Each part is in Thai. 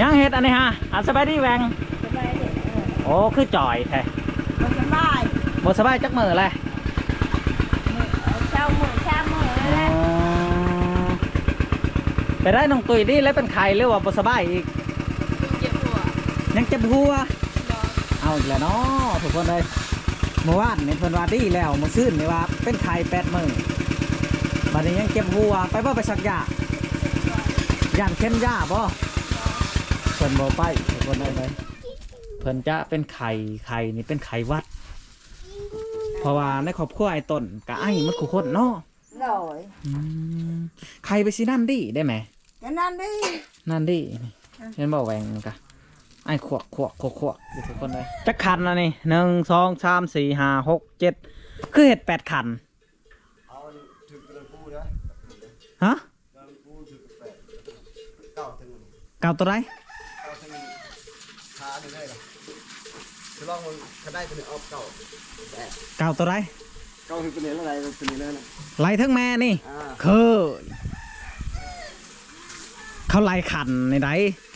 ยังเฮ็ดอันนี้ฮะอันสบายดีแหวงสบายดีเออโอ้คือจ่อยแท้บ่สบายบ่สบายจักมือเลยมื้อเช้ามื้อเช้ามื้อนั่นแหละไปได้น้องตุยดีแล้วเป็นไข้หรือว่าบ่สบายอีกเจ็บหัวยังเจ็บหัวบ่เอาอีกแล้วเนาะทุกคนเลยเมื่อวานนี่เพิ่นว่าดีแล้วเมื่อคืนนี่ว่าเป็นไข้แปดมื้อบัดนี้ยังเจ็บหัวไปบ่ไปสักยาย่านเข้มยาบ่เพิ่นบ่ไปทุกคนเลยเลยเพิ่นจะเป็นไข้ไข้นี่เป็นไข้หวัด เพราะว่าในครอบครัวไอ้ต้นก็ไอ้มันคู่คนเนาะโดยอืมไข้ไปสินั่นดิได้ไหมจะนั่นดิ นั่นดิเห็นบอกแหวงกะไอ้ขวกขวกขวกขวกอยู่ทุกคนเลยจักคันนะนี่หนึ่งสองสามสี่ห้าหกเจ็ดคือเห็ดแปดคันเอาถึงกระปูนะฮะกระปูถึงแปดเก้าถึงเก่าตัวไรเก้าถึง ขาหนึ่งได้หรอจะลองมันถ้าได้ตัวนี้เอาเก้าแปดเก่าตัวไรเก้าถึงตัวนี้อะไรตัวนี้เลยนะไล่ทั้งแม่นี่อ่าคือเขาไล่ขันในได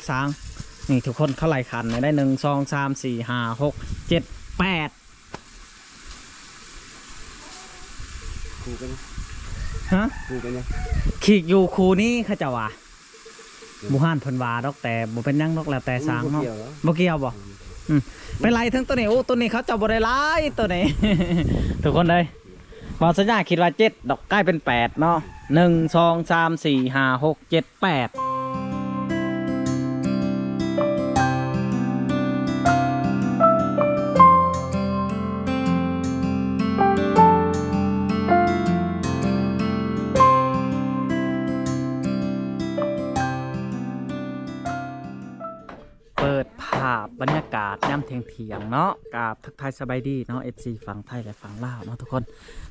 สางนี่ทุกคนเขาไล่ขันในได้หนึ่งสองสามสี่ห้าหกเจ็ดแปดคูกันนะฮะคูกันนะขีกอยู่คูนี้เขาจะว่า บุหันเพิ่นว่าดอกแต่บ่เป็นหยังดอกแล้วแต่สางเนาะเกี่ยวเหรอบ่เกี่ยวบ่อืมไปไล่ทั้งตัวนี้โอ้ตัวนี้เขาเจะบ่ได้ไล่ตัวนี้ ทุกคนเลยบอสัญญาคิดว่าเจ็ดดอกใกล้เป็นแปดเนาะหนึ่งสองสามสี่ห้าหกเจ็ดแปด ย่ำเทียงเทียงๆเนาะกับทักทายสบายดีเนาะเอฟซีฝั่งไทยและฝั่งลาวเนาะทุกคน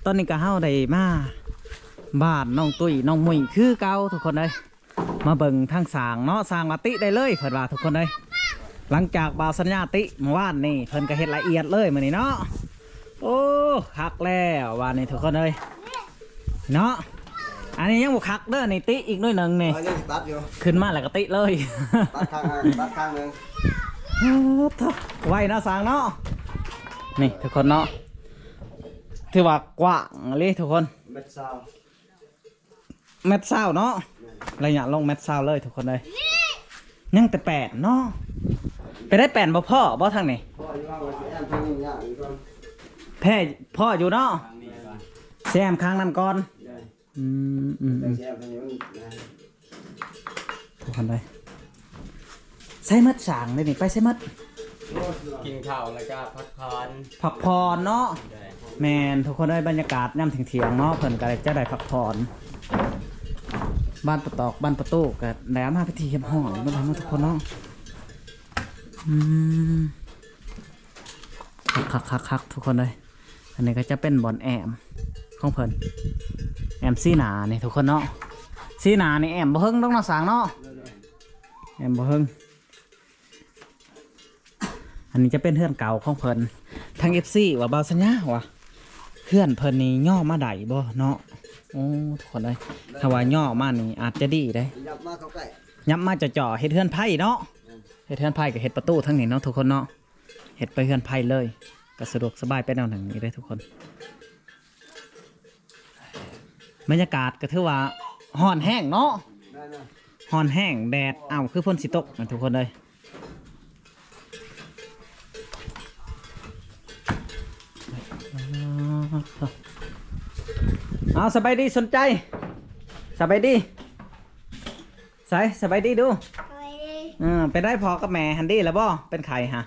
ตอนนี้ก็เฮาได้มาบ้านน้องตุ้ยน้องมุยคือเก่าทุกคนเลยมาเบิ่งทางสร้างเนาะสร้างมาติได้เลยเพิ่นว่าทุกคนเลยหลังจากบ่าวสัญญาติเมื่อวานนี่เพิ่นก็เฮ็ดละเอียดเลยมื้อนี้เนาะโอ้คักแล้ววันนี้ทุกคนเลยเนาะอันนี้ยังบ่คักเด้อนี่ติอีกหน่อยหนึงนี่เอายังตัดอยู่ขึ้นมาแล้วก็ติเลยตัดข้างอะตัดข้างหนึ่ง ไว้เนาะสร้างเนาะนี่ทุกคนเนาะถือว่ากว้างเลยทุกคนเม็ดซาวแมทเศร้าเนาะระยะลงแมทเศร้าเลยทุกคนเลยยังแต่แปดเนาะไปได้แปดบ่พ่อบ่ทางนี้พ่ออยู่ว่ามันแอมทางนี้ยากอีกก่อนแพ้พ่ออยู่เนาะแซมค้างนั่นก่อนได้อืมอืมแต่อืมแอมทางนี้มันนะทุกคนเลย ใส่มัดสางเลยนี่ไปใส่มัดกินข้าวแล้วก็พักผ่อนผักผ่อนเนาะได้แมนทุกคนได้บรรยากาศย่ำเถียงๆเนาะเพิ่นก็เลยจะได้พักผ่อนบ้านประตอกบ้านประตูก็ได้เอามาพิธีเฮ็ดห้องบ่ได้มาทุกคนเนาะอืมคักคักคักๆๆทุกคนเลยอันนี้ก็จะเป็นบอลแอมของเพิ่นแอมซีหนานี่ทุกคนเนาะซีหนานี่แอมบ่เฮิงต้องนาะสางเนาะแอมบ่เฮิง อันนี้จะเป็นเพื่อนเก่าของเพิ่นทาง FC ว่าบาสัญญาวะเพื่อนเพิ่นนี่ย่อมาได้บ่เนาะโอ้ทุกคนเลยถ้าว่าย่อมานี่อาจจะดีได้ยับมาเข้าใกล้ยับมาจะจ่อๆเฮ็ดเฮือนไผ่เนาะเฮ็ดเฮือนไผ่กับเฮ็ดประตูทั้งนี้เนาะทุกคนเนาะเฮ็ดไปเฮือนไผ่เลยก็สะดวกสบายไปแนวหนึ่งนี้เลยทุกคนบรรยากาศก็ถือว่าห่อนแห้งเนาะได้นะห่อนแห้งแดดอ้าวคือฝนสิตกนะทุกคนเลย เอาสบายดีสนใจสบายดีใส่สบายดีดูอืมไปได้พอกับแม่ฮันดี้แล้วบ่เป็นใครฮะ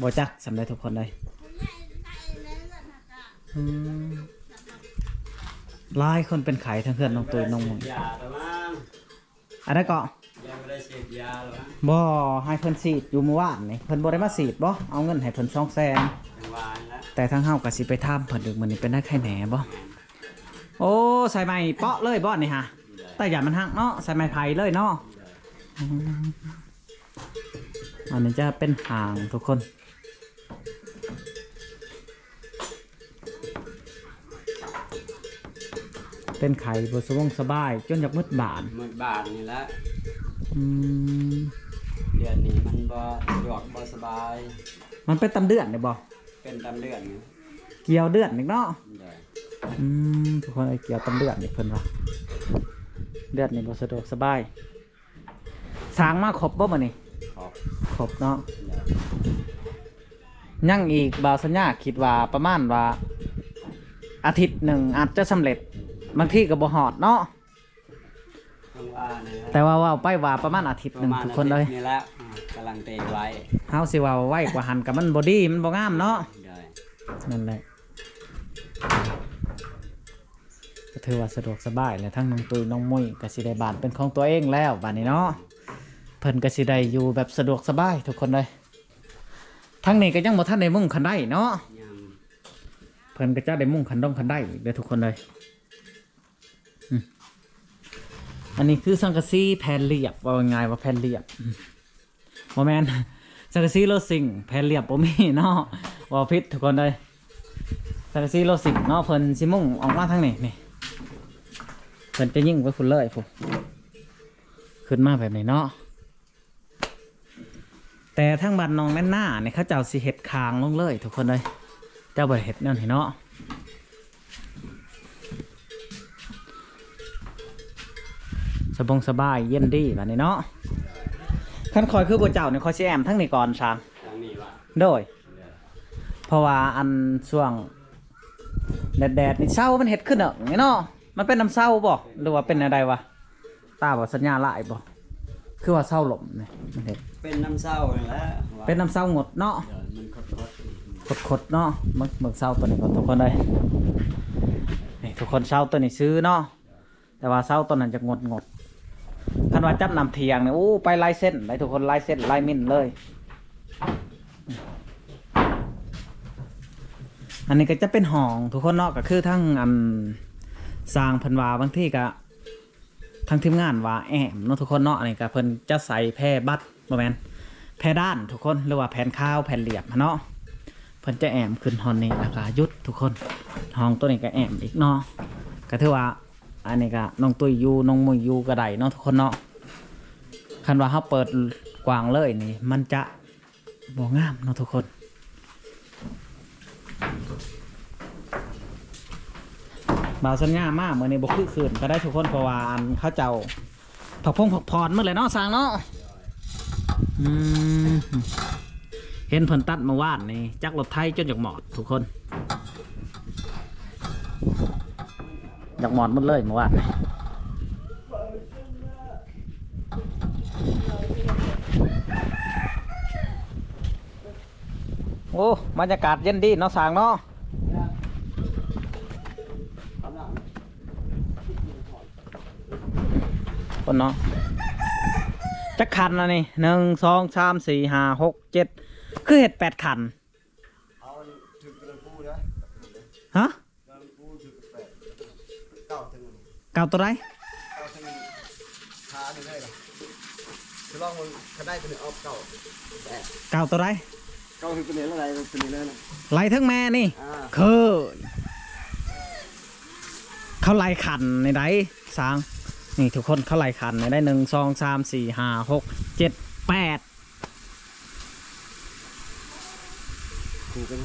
บ่จักสำได้ทุกคนเลยอืมหลายคนเป็นไข่ทั้งเพื่อนน้องตุยน้องหมุนยาแล้วมั้งอันนั้นก็ยังไม่ได้ฉีดยาแล้วมั้งบ่ให้เพิ่นสีดอยู่เมื่อวานนี่เพิ่นบ่ได้มาสีดบ่เอาเงินให้เพิ่น200,000ยังหวาน แล้วแต่ทั้งเฮาก็สิไปถามเพิ่นดึกมื้อนี้เป็นได้ไข่แหน่บ่โอ้ใส่ไม้เปาะเลยบ่นี่ฮะแต่อย่ามันหักเนาะใส่ไม้ไผ่เลยเนาะอืมอันนี้จะเป็นหางทุกคนเป็นไข่บสวงสบาย จนอยากมืดบานหมดบาทนี่ละอืมบ่สะดวกบ่สบาย มันเป็นตำเดือนเนี่ยบ่ เป็นตามเลือดนี่เกี่ยวเดือนอีกเนาะได้อืมทุกคนไอ้เกี่ยวตำเดือนนี่เพิ่นว่าเดือนนี่บ่สะดวกสบายสร้างมาครบบ่มื้อนี้ขอบครบเนาะได้ยังอีกบาวสัญญาคิดว่าประมาณว่า อาทิตย์หนึ่งอาจจะสำเร็จบางที่ก็บ่ฮอดเนาะ ต้องว่านะแต่ว่าเว่าไปว่าประมาณอาทิตย์หนึ่งทุกคนเลยนี่แหละอ่ากำลังเตะไว้เฮาสิเว่าไว้กว่าหันกับมันบอดี้มันบ่งามเนาะได้นั่นแหละก็ถือว่าสะดวกสบายเลยทั้งน้องตุยน้องมุ้ยก็สิได้บ้านเป็นของตัวเองแล้วบ้านนี้เนาะเพิ่นก็สิได้อยู่แบบสะดวกสบายทุกคนเลยทั้งนี้ก็ยังบ่ทันได้มุ่งคันได้เนาะยังเพิ่นก็จะได้มุ่งคันดองคันได้อีกเด้อทุกคนเลยอืม อันนี้คือสังกะสีแผ่นเรียบว่าง่ายว่าแผ่นเรียบอืมแมนสังกะสีโลสิงแผ่นเรียบบ่มีเนาะว่าผิดทุกคนเลยสังกะสีโลสิงเนาะเพิ่นสิมุ่งออกมาทางนี้นี่เพิ่นจะยิ่งไปพุ่นเลยพุ่นขึ้นมาแบบนี้เนาะแต่ทางบ้านนองแม่นหน้าเนี่ยเขาเจ้าสิเฮ็ดคางลงเลย ทุกคนเลยเจ้าบริเห็ดแนั่นเนาะ สบงสบายเย็นดีแบบนี้เนาะขั้นคอยคือบัวเจ้าเนี่ยคอยซีแอมทั้งนี้ก่อนช้างทางนี้ว่ะโดย เพราะว่าอันช่วงแดดแดดๆนี่เศร้ามันเห็ดขึ้นเหรอไงเนาะมันเป็นน้ำเศร้าบ่หรือว่าเป็นอะไรวะตาบอกสัญญาณลายบ่คือว่าเศร้าหลมเนี่ยมันเห็ดเป็นน้ำเศร้านี่แหละว่าเป็นน้ำเศร้าหงดเนาะเดี๋ยวมันคดขดๆเนาะมึกมึกเศร้าตัวนี้ก่อนทุกคนเลยนี่ทุกคนเศร้าตัวนี้ซื้อเนาะแต่ว่าเศร้าตัวนั้นจะงดงดคั นว่าจับนำเทียงเนี่ยโอ้ไปลายเส้นไปทุกคนลายเส้นลายมินเลย อันนี้ก็จะเป็นห้องทุกคนเนาะก็คือทั้งอันสร้างพันวาบางที่ก็ทั้งทีมงานว่าแอมเนาะทุกคนเนาะอันนี้ก็เพิ่นจะใส่แพร่บัตรบ่แม่นแพร่ด้านทุกคนหรือว่าแผ่นข้าวแผ่นเหลี่ยมเนาะเพิ่นจะแอมขึ้นฮอนนี่แล้วก็หยุดทุกคนห้องตัวนี้ก็แอมอีกเนาะก็ถือว่าอันนี้ก็น้องตุ้ยอยู่น้องมุยอยู่ก็ได้เนาะทุกคนเนาะ คันว่าเฮาเปิดกว้างเลยนี่มันจะบ่งามเนาะทุกคน บ่าวสัญญามากมื้อนี้บ่คือคืนก็ได้ทุกคนเพราะว่าอันเขาเจ้าผักพงผักพรมื้อเลยเนาะสร้างเนาะเห็นเพิ่นตัดมาวานนี่จักรถไทยจนอยากหมอดทุกคนอยากหมอดหมดเลยมาว่านนี่โอ้ บรรยากาศเย็นดีเนาะสางเนาะคนเนาะจักคันนะนี่หนึ่งสองสามสี่ห้าหกเจ็ดคือเห็ดแปดคันเอาถึงกระปูนะฮะกระปูถึงแปดเก้าถึงเก่าตัวไรเก้าถึงขาดูได้หรอจะลองมัน คันได้ตัวนี้ออกเก้าแปดเก่าตัวไรเก้าถึงตัวนี้แล้วอะไรตัวนี้แล้วนะไล่ทั้งแม่นี่อ่าคือเขาไล่ขันในไดสางนี่ทุกคนเขาไล่ขันในได้หนึ่งสองสามสี่ห้าหกเจ็ดแปดคูกัน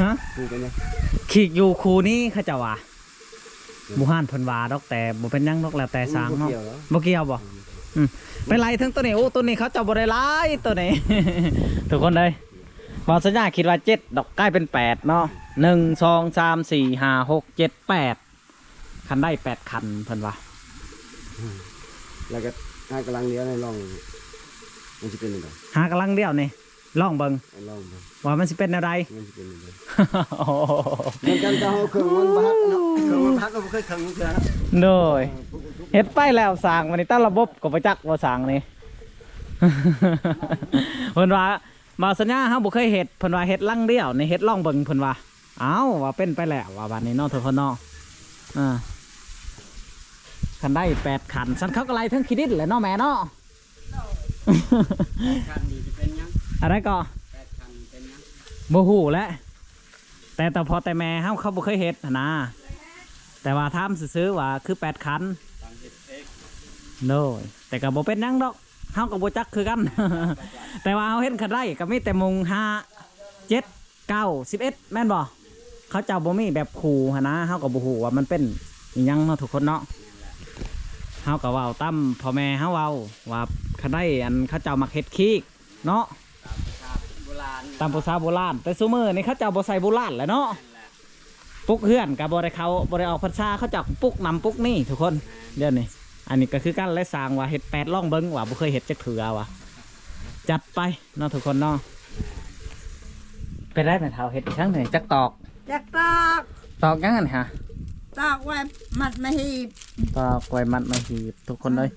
ฮะคูกันเนี่ยขีกอยู่คูนี้เขาจะว่าบุหานเพิ่นว่าดอกแต่บ่เป็นหยังดอกแล้วแต่สางเนาะเกี่ยวแล้วบ่เกี่ยวบ่อืมไปไล่ทั้งตัวนี้โอ้ตัวนี้เขาจะบ่ได้ไล่ตัวนี้ ทุกคนเลย บอสัญญาคิดว่าเจ็ดดอกใกล้เป็นแปดเนาะหนึ่งสองสามสี่ห้าหกเจ็ดแปดคันได้แปดคันเพิ่นว่าแล้วก็ให้กำลังเลี้ยวในร่องมันจะเป็นยังไงหากำลังเดียวนี่ลองเบิงไอ้ร่องมันว่ามันสิเป็นอะไรมันจะเป็นยังไงโอ้โหมันกันจะเอาเครื่องมันพักเนาะเครื่องมันพักก็ไม่เคยเครื่องมันเคยนะโดยเฮ็ดไปแล้วสร้างวันนี้ตั้งระบบก็ประจักษ์ว่าสร้างนี่เพิ่นว่า มาสัญญาเฮาบ่เคยเฮ็ดเพิ่นว่าเฮ็ดลังเดียวในเฮ็ดล่องเบิ่งเพิ่นว่าเอ้าว่าเป็นไปแล้วว่าบัดนี้เนาะทุกคนเนาะอ่าคันได้แปดคันสันเขาก็ไล่ทั้งคิดินแหละเนาะแม่เนาะคันนี้จะเป็นยังอะไรก็แปดคันเป็นยังบ่ฮู้แหละแต่แต่พอแต่แม่เฮาเขาบ่เคยเฮ็ดนะแต่ว่าถามซื่อว่าคือแปดคันโดยแต่ก็บ่เป็นหยังดอก เฮากับโบจักคือกัน แต่ว่าเฮาเห็นคันได้ก็มีแต่มงห้าเจ็ดเก้าสิบเอ็ดแม่นบ่เขาเจ้าบ่มีแบบขู่หนนะเฮากับบ่ฮู้ว่ามันเป็นอิหยังเนาะทุกคนเนาะเฮาก็เว้าตามพ่อแม่เฮาเว้าว่าคันได้อันเขาเจ้ามักเฮ็ดคีกเนาะโบราณตามภาษาโบราณแต่ซุมื้อนี่เขาเจ้าบ่ใส่โบราณแหล้วเนาะปลุกเฮือนกับบ่ได้เขาบ่ได้ออกพรรษาเขาเจักปลุกนำปลุกนี่ทุกคนเดี๋ยวนี้ อันนี้ก็คือการและสร้างว่าเฮ็ดแปดล่องเบิ้งว่าบ่เคยเฮ็ดจักเถือว่ะจัดไปเนาะทุกคนเนาะไปได้ไหมเท้าเฮ็ดอีกครั้งหนึ่งจักตอกจักตอกตอกยังไงฮะตอกไว้มัดมาหีบตอกไว้มัดมาหีบทุกคนเลย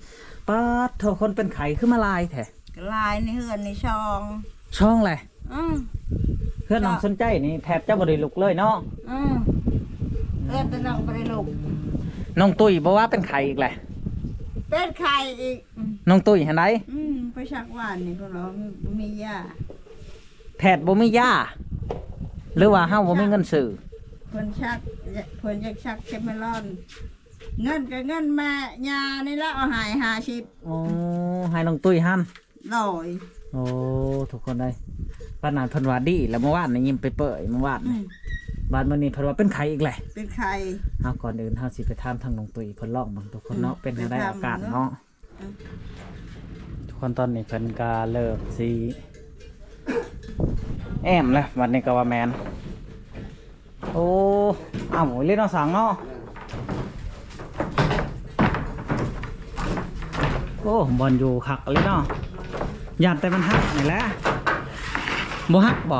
ป้าดทุกคนเป็นไข่ขึ้นมาลายแท้ลายในเฮือนในช่องช่องแหละอืมเพื่อนน้องสนใจนี่แทบจะบ่ได้ลุกเลยเนาะอืมเอื้อนแต่น้องบ่ไปลูกน้องตุ้ยบ่ว่าเป็นไข่อีกแหละ เป็ดไข่อีกอืมน้องตุ้ยเห็นไหมอืมไปชักหวานนี่พวกเราบ่มียาแพทย์บ่มีย่าหรือว่าเฮาบ่มีเงินซื้อเพิ่นชักเพิ่นอยากชักเซมเมลอน เงินก็เงินแม่ยานี่ละเอาใหายหาชิบโอ้ให้น้องตุ้ยหันลอยโอ้ทุกคนได้ปานนานเพิ่นว่าดีแล้วเมื่อวานนี่ยิ้มไปเปิดเมื่อวานอืนี่ม บานมื้อนี้เพิ่นว่าเป็นไข้อีกแหละเป็นไข่ เฮาก่อนอื่นเฮาสิไปถามทางน้องตุ้ยเพิ่นลองเบิ่งทุกคนเนาะอืมเป็นจังไดไปถามอาการเนาะเนาะอืม ทุกคนตอนนี้เพิ่นก็เริ่มสิแอมแล้ววันนี้ก็ว่าแมนโอ้อ้าวเล่นเอาสังเนาะโอ้บอลอยู่คักเลยเนาะยานแต่มันหักนี่แหละบ่หักบ่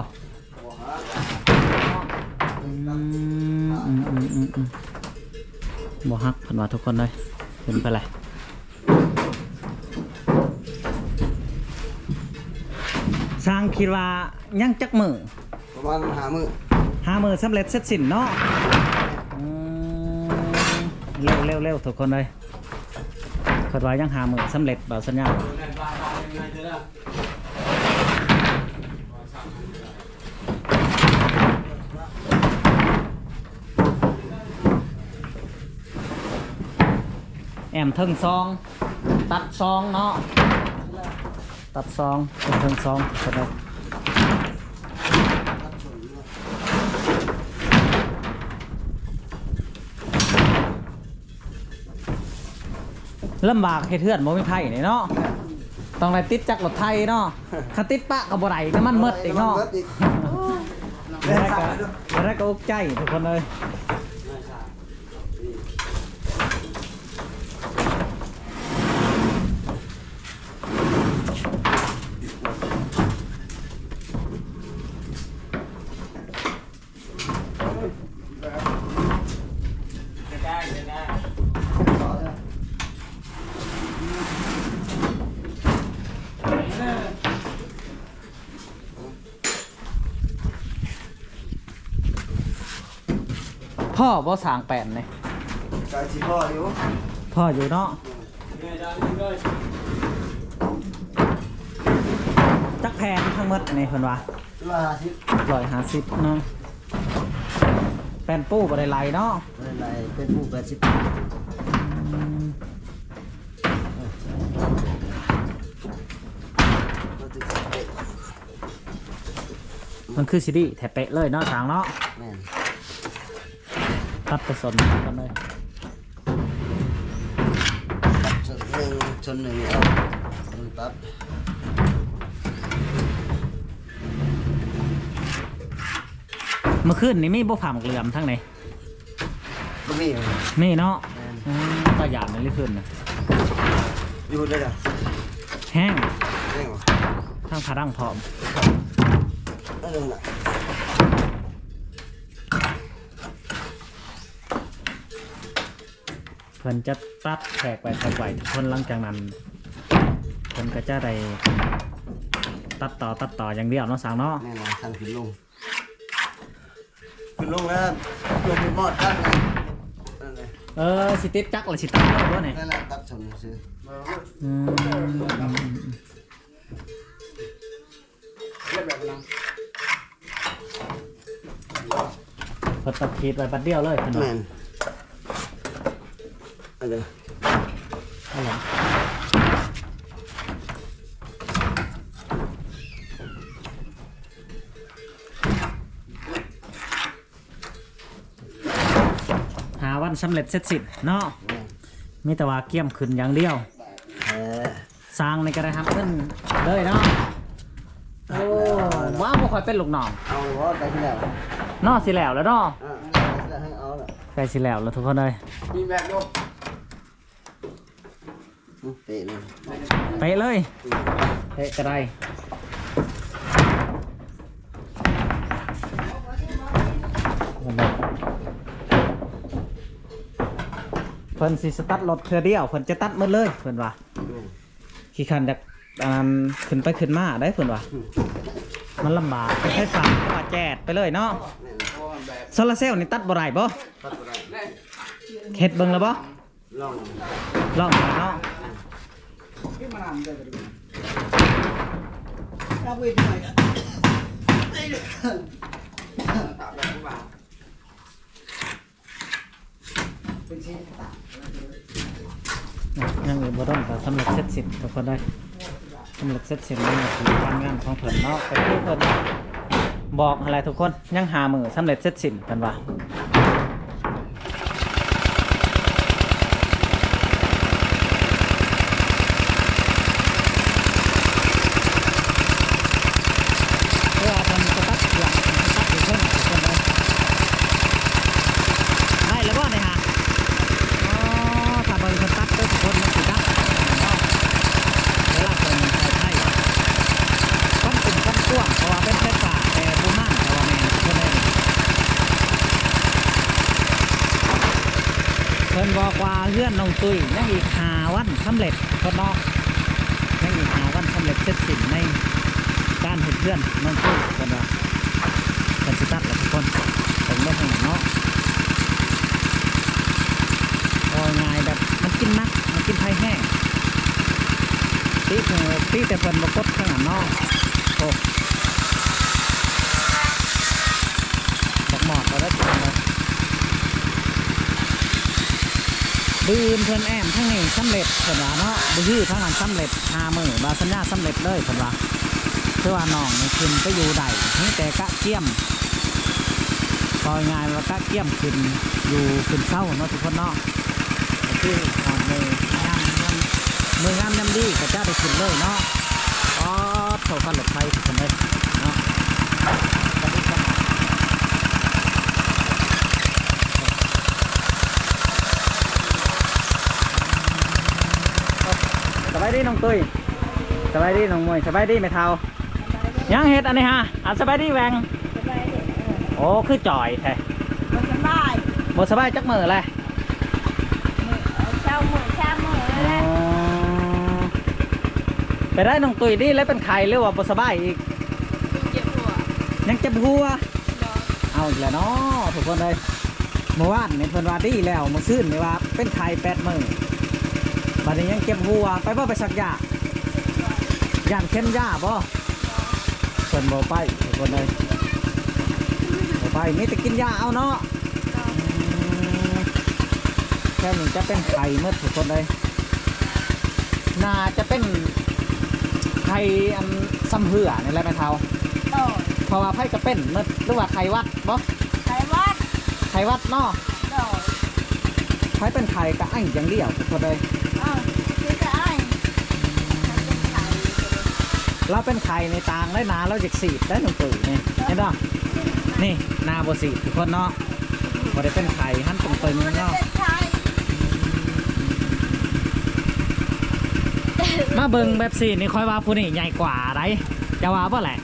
บ่ฮักเพันว่าทุกคนเลยเห็นไปเลยสร้างคิดว่ายังจักมือประมาณหามือห้ามือสำเร็จเสร็จสิ้นเนาะอืมเร็วเร็วเร็วทุกคนเลยคิดว่ายังหามือสำเร็จเบาสัญญา แอมเทิงซอง ตัดซองเนาะตัดซองเป็นเทิงซองทุกคนเลยลำบากเฮ็ดเทือนบ่มีไผนี่เนาะต้องได้ติดจักรรถไทยเนาะคันติดปะก็บ่ได้น้ำมันหมดอีกเนาะบิดอีกบ่ได้ก็บ่ได้ก็อุกใจทุกคนเลย พ่อบ่สร้างแปลนนี่กายสิพ่ออยู่พ่ออยู่เนาะจักแพงทั้งหมดอันนี้เพิ่นว่าละห้าสิบ150เนาะแป้นปูบ่ได้ไหลเนาะอะไรเป็นผู้แปดสิบมันคือสิริแถเป๊ะเลยเนาะสร้างเนาะแม่น ตัดไปสนกันเลยชนหนึ่งชนหนึ่งเอาชนตัดเมื่อคืนนี้มีบ่ผ่ามเกลือมทั้งไหนก็มีอยู่มีเนาะแม่นอืมตาหยาดในเรื่คืนนะอยู่ได้จ้ะแห้งเร่งวะทั้งพารังพร้อมนั่นเองน่ะ พิ่นจะตัดแขกไปแขกไปทุกคนหลังจากนั้นเพิ่นก็จะได้ตัดต่อตัดต่ออย่างเดียวเนาะสางเนาะแม่นทางขึ้นลงขึ้นลงแล้วลงไปบอดตั้งเลยนั่นเลยเออสิติดจักรหรือสิตัดได้บ่เนี่ยนั่นแหละตัดชนซื้ออืมอืมอืมเพิ่นตัดขีดไว้บัดเดียวเลยเพิ่นแม่ว่าน ไรอะไหาวันสำเร็จเสร็จสินเนาะมีแต่ว่าเกี่ยมขึ้นอย่างเดียวสร้างในกระครับเพิ่นเลยเนาะอว้าวบ่คอยเป็นลูกน้องเอสีแล้วเนาสิแล้วแล้วเนาอ่าไปที่หละใกล้สิแล้วแล้วทุกคนเลย มีแบบลูก เตะเลยไปเลย เตะกระไดเพิ่นสิสตัดรถเทื่อเดียวเพิ่นจะตัดหมดเลยเพิ่นว่าแม่นขี่คันจากอันขึ้นไปขึ้นมาได้เพิ่นว่ามันลำบากใช้ฝาว่าแจดไปเลยเนาะแม่นโอ้แบบโซลาร์เซลล์นี่ตัดบ่ได้บ่ตัดบ่ได้เฮ็ดเบิ่งแล้วบ่ลองลองดูเนาะ เอาไปที่ไหนกันตับแบบผู้บ่าวยังอีกบ่ต้องก็สำเร็จเสร็จสิ้นทุกคนได้สำเร็จเสร็จสิ้นนี่คือการงานของเพิ่นเนาะก็คือเพิ่นบอกอะไรทุกคนยังหามือสำเร็จเสร็จสิ้นเพิ่นว่าเพื่อเพิ่นจะตัดหลังตัดอยู่เพิ่นทุกคนเลยได้แล้วบ่เนี่ยฮะ อ๋อถ้าเบิ่งคนตัดเด้อทุกคนมันสิดังเนาะเวลาเพิ่นใช้ไทยต้องเป็นก้อนกว้างเพราะว่าเป็นไฟฟ้าแต่บ่มากแต่ว่าแม่นเพิ่นเลยเพิ่นบอกว่าเฮือนน้องตุ้ยยังอีก5วันสำเร็จเพิ่นเนาะยังอีก5วันสำเร็จเสร็จสิ้นในการเฮ็ดเฮือนน้องตุ้ยเพิ่นว่าเพิ่นสิตัดแล้วทุกคนเพิ่นบ่ให้เนาะ โอ้ยง่ายแบบมัน กินนักมันกินไผ่แห้งตีเออตีแต่เพิ่นบกดข้างหลังนอกโอ้บักหมอดเราได้ตัวเลยบืนเพิ่นแอมทั้งนี้สำเร็จเพิ่นว่าเนาะบือทั้งนั้นสำเร็จหามือบาสัญญาสำเร็จเลยเพิ่นว่าคือว่าน้องนี่ขึ้นไปอยู่ใดนี่แต่กะเกี้ยมพอยง่ายว่ากะเกี้ยมขึ้นอยู่ขึ้นเศร้าเนาะทุกคนเนาะคืออ่อนมืองามยำ มืองามยำดีก็จะได้ขึ้นเลยเนาะอ๋อโถฟันหลบไฟทุกคนเลยเนาะสวัสดีครับสบายดีน้องตุ้ยสบายดีน้องมวยสบายดีไหมเทายังเฮ็ดอันนี้ฮะอะสบายดีแหวงโอ้คือจ่อยแท้บ่สบายบ่สบายจักมือเลย เช้ามื้อเช้ามื้อ อ๋ แล้ว อ ไปได้น้องตุยดีแล้วเป็นไข่หรือว่าบ่สบายอีกเจ็บหัวยังเจ็บหัวเอาอีกแล้วเนาะทุกคนเลยเมื่อวานนี่เพิ่นว่าดีแล้วเมื่อคืนนี่ว่าเป็นไข่แปดมือบัดนี้ยังเจ็บหัวไปบ่ไปสักยาย่านเข้มยาบ่เพิ่นบ่ไปทุกคนเลยบ่ไปมีแต่กินยาเอาเนาะแค่นี้จะเป็นไข่หมดทุกคนเลยน่าจะเป็น ไข่อันซ้ำเหือนี่แหละแม่เฒ่าโตเพราะว่าไพ่กระเป็นหมดหรือว่าไข่วัดบ่ไขวัดไข่วัดเนาะโตไพ่เป็นไข่กะไอ้อย่างเดียวทุกคนเลยอ้าวคือจะอ้ายมันเป็นไข่เราเป็นไข่ในตางได้นาเราจะสีดได้หนึ่งปุ๋ยนี่เห็นป่ะนี่นาบสีดทุกคนเนาะบ่ได้เป็นไข่หั่นตรงตึงมันเนาะ เป็นไข่ มาเบิ่งแบบสีนี่ค่อยว่าผู้นี่ใหญ่กว่าไรจะว่าบ่แหละ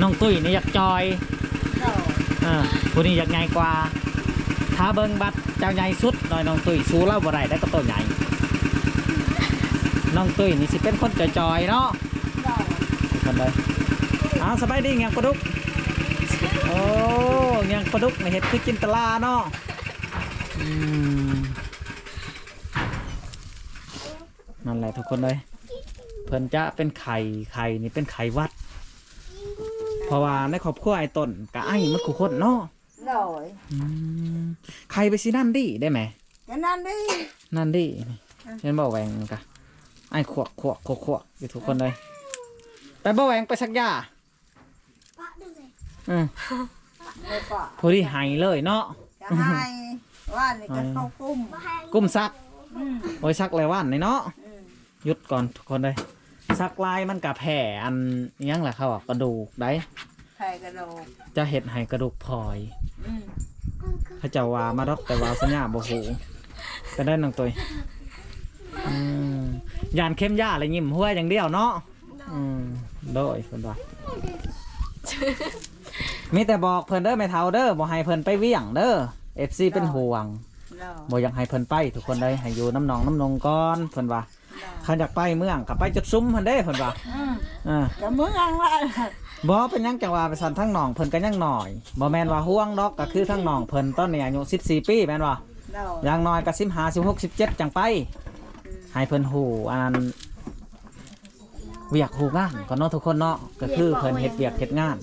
น้องตุ้ยนี่อยากจอยโตเออผู้นี้อยากใหญ่กว่า ถ้าเบิ่งบัดเจ้าใหญ่สุดหน่อยน้องตุ้ยสู้เล่าบ่ได้ได้ก็ตัวใหญ่น้องตุ้ยนี่สิเป็นคนจอยๆเนาะโตทุกคนเลยอ้าวสบายดีเงี้ยงปลาดุกโอ้เงี้ยงปลาดุกในเห็ดคือจินตลาเนาะอืม นั่นแหละทุกคนเลยเพิ่นจะเป็นไข่ไข่นี่เป็นไข่วัด เพราะว่าในครอบครัวไอ้ต้นกะไอ้มันคู่คนเนาะโตอืมไข่ไปสินั่นดิได้ไหม ก็นั่นดิ นั่นดิเห็นบ่แหวงกะไอ้ขวกขวกขวกขวกอยู่ทุกคนเลยไปบ่แหวงไปสักยาอืมเลยก็ผู้ที่หายเลยเนาะ จะให้ว่านนี่ก็เข้ากุ้มกุ้มซัก อืมโอ้ยซักเลยว่านนี่เนาะอืมห ยุดก่อนทุกคนเลยซักลายมันกับแผ่อันอิหยังแหละเขาอะกระดูกได้ไข่กระโดกจะเห็ดให้กระดูกพลอยอืมพระเจ้าว่ามาดอกแต่ว่าสัญญาบ่หูก็ได้น้องตุยอืมยานเข้มย่าอะไรยิ้มหัวอย่างเดียวเนาะอืมโดยเพิ่นว่ามีแต่บอกเพิ่นเด้อแม่เฒ่าเด้อบ่ให้เพิ่นไปเวี่ยงเด้อ FC เป็นห่วงเราบ่อยากให้เพิ่นไปทุกคนเลยให้อยู่น้ำหนองน้ำนงก่อนเพิ่นว่าเราเขาอยากไปเมืองก็ไปจุดซุ้มเพิ่นเด้เพิ่นว่าอืมอ่าจะเมืองละบ่เป็นหยังจังว่าไปสั่นทั้งหนองเพิ่นก็ยังหน่อยบ่แม่นว่าห่วงดอกก็คือทั้งหนองเพิ่นตอนนี้อายุ14ปีแม่นบ่เราอย่างน้อยก็15 16 17จังไปอืมให้เพิ่นฮู้อันเวียกฮู้งานก่อนเนาะทุกคนเนาะก็คือเพิ่นเฮ็ดเวียกเฮ็ดงาน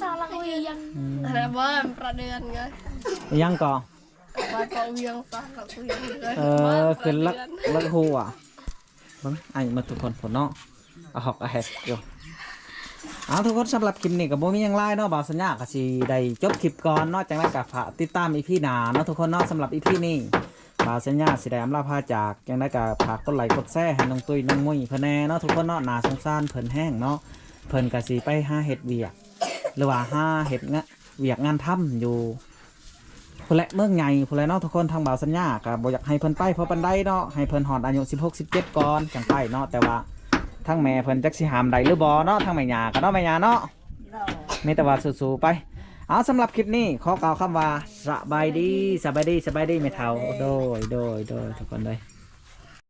สารเวียงอืมอะไรบ้างประเดือนไงอิหยังก็บ้านเกาเวียงสารเวียงเลยเออขึ้นลักลักฮู้อะเบิ่งไอ้มาทุกคนพุ่นเนาะเอาหอกเอาแฮกอยู่เอาทุกคนสำหรับคลิปนี้ก็บ่มียังหลายเนาะบ่าวสัญญาก็สิได้จบคลิปก่อนเนาะจังไดก็ฝากติดตาม EP หนาเนาะทุกคนเนาะสำหรับ EP นี้บ่าวสัญญาสิได้อำลาพาจากจังไดก็ฝากกดไลค์กดแชร์ให้น้องตุ้ยน้องมุ้ยเพิ่นแน่เนาะทุกคนเนาะหนาสงสารเพิ่นแห้งเนาะเพิ่นก็สิไปห้าเฮ็ดเวียกหรือว่าหาเฮ็ดเงะเวียกงานทำอยู่ พุ่นและเมืองใหญ่พุ่นและเนาะทุกคนทางบ่าวสัญญาก็บ่อยากให้เพิ่นไปเพราะปันไดเนาะให้เพิ่นฮอดอายุ16 17ก่อนจังไปเนาะแต่ว่าทั้งแม่เพิ่นจักสิหามใดหรือบ่เนาะทั้งแม่ยาก็เนาะแม่ยาเนาะมีแต่ว่าสู้ๆไปเอาสำหรับคลิปนี้ขอกล่าวคำว่าสบายดีสบายดีสบายดีไม่เท่าโดยโดยโดยทุกคนเลย